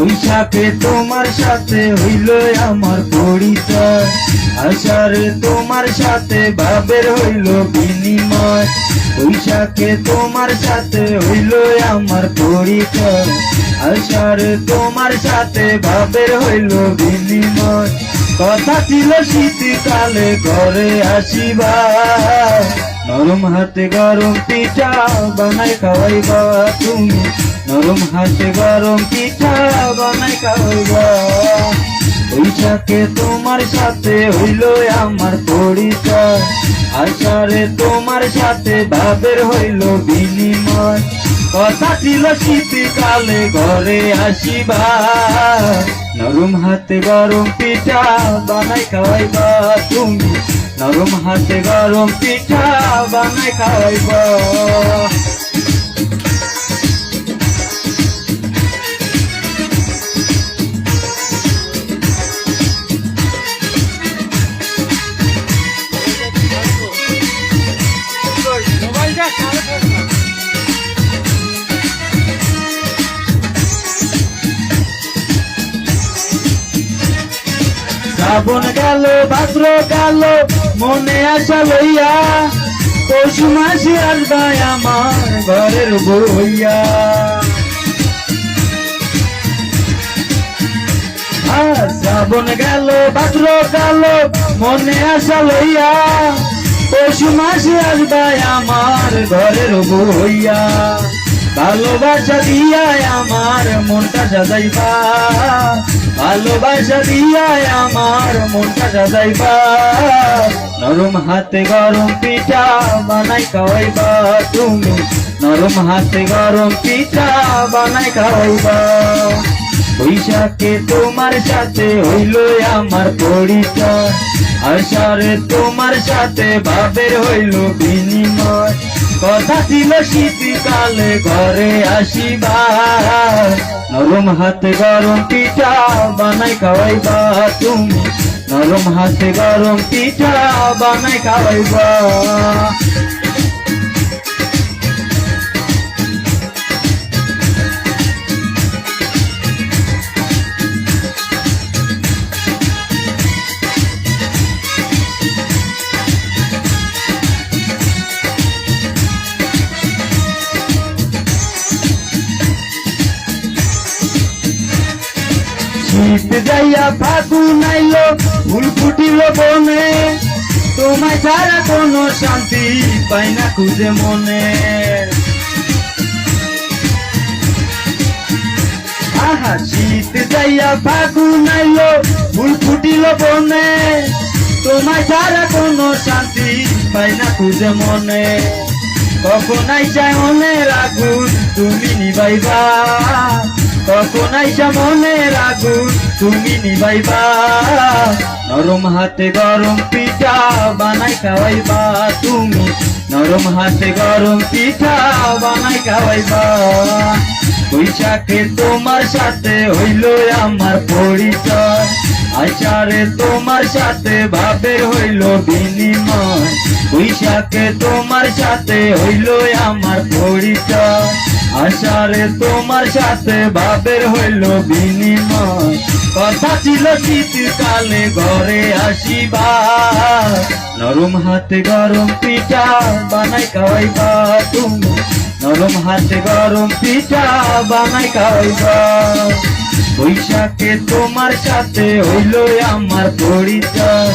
বৈশাখে তোমার সাথে হইল আমার পরিচয়। আষাঢ়ে তোমার সাথে, ভাবের হইল বিনিময়। বৈশাখে তোমার সাথে হইল আমার পরিচয়। আষাঢ়ে তোমার সাথে, ভাবের হইল বিনিময়। কথা ছিল শীতকালে, ঘরে আসিবা। নরম হাতে গরম পিঠা বানাই খাওয়াইবা তুমি। নরম হাতে গরম পিঠা বানাই খাওয়াইবা। বৈশাখে তোমার সাথে হইল আমার পরিচয়। আষাঢ়ে তোমার সাথে ভাবের হইল বিনিময়। কথা ছিল শীতকালে, ঘরে আসিবা। নরম হাতে গরম পিঠা বানাই খাওয়াইবা তুমি। নরম হাতে গরম পিঠা বানাই খাওয়াইবা। শ্রাবণ গেল, ভাদ্র গেল, মনে আশা লইয়া। পৌষ মাসে আসবা আমার ঘরের বইয়া শ্রাবণ গেল, ভাদ্র গেল, মনে আশা লইয়া। পৌষ মাসে আসবা আমার ঘরের বইয়া ভালোবাসা দিয়া আমার মনটা সাজাইবা। ভালোবাসা দিয়া আমার মনটা সাজাইবা। নরম হাতে গরম পিঠা বানাই খাওয়াইবা। তুমি নরম হাতে গরম পিঠা বানাই খাওয়াইবা। বৈশাখে তোমার সাথে হইল আমার পরিচয়। আষাঢ়ে তোমার সাথে ভাবের হইল বিনিময় কথা ছিল শীতকালে, ঘরে আসিবা। নরম হাতে গরম পিঠা বানাই খাওয়াইবা তুমি। নরম হাতে গরম পিঠা বানাই খাওয়াইবা। শীত যাইয়া ফাগুন আইলো ফুল ফুটিল বনে। তোমায় ছাড়া কোনো শান্তি পাই না খুঁজে মনে। আহা, শীত যাইয়া ফাগুন আইলো ফুল ফুটিল বনে। তোমায় ছাড়া কোনো শান্তি পাই না খুঁজে মনে। কখন আইসায় মনের আগুন তুমি নিবাইবা। আইসা মনের আগুন তুমি নিবাইবা নরম হাতে গরম পিঠা বানাই খাওয়াইবা তুমি। নরম হাতে গরম পিঠা বানাই খাওয়াইবা। বৈশাখে তোমার সাথে হইল আমার পরিচয়। আচারে তোমার সাথে ভাবের হইল বিনিময়। বৈশাখে তোমার সাথে হইল আমার পরিচয়। আষাঢ়ে তোমার সাথে ভাবের হইল বিনিময়। কথা ছিল শীতকালে ঘরে আসিবা। নরম হাতে গরম পিঠা বানাই খাওয়াইবা তুমি। নরম হাতে গরম পিঠা বানাই খাওয়াইবা। বৈশাখে তোমার সাথে হইল আমার পরিচয়।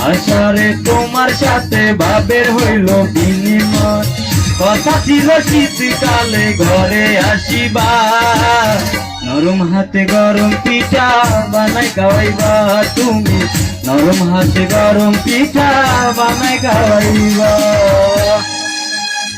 আষাঢ়ে তোমার সাথে ভাবের হইল বিনিময়। কথা ছিল শীতকালে ঘরে আসিবা নরম হাতে গরম পিঠা বানাই খাওয়াইবা তুমি। নরম হাতে গরম পিঠা বানাই খাওয়াইবা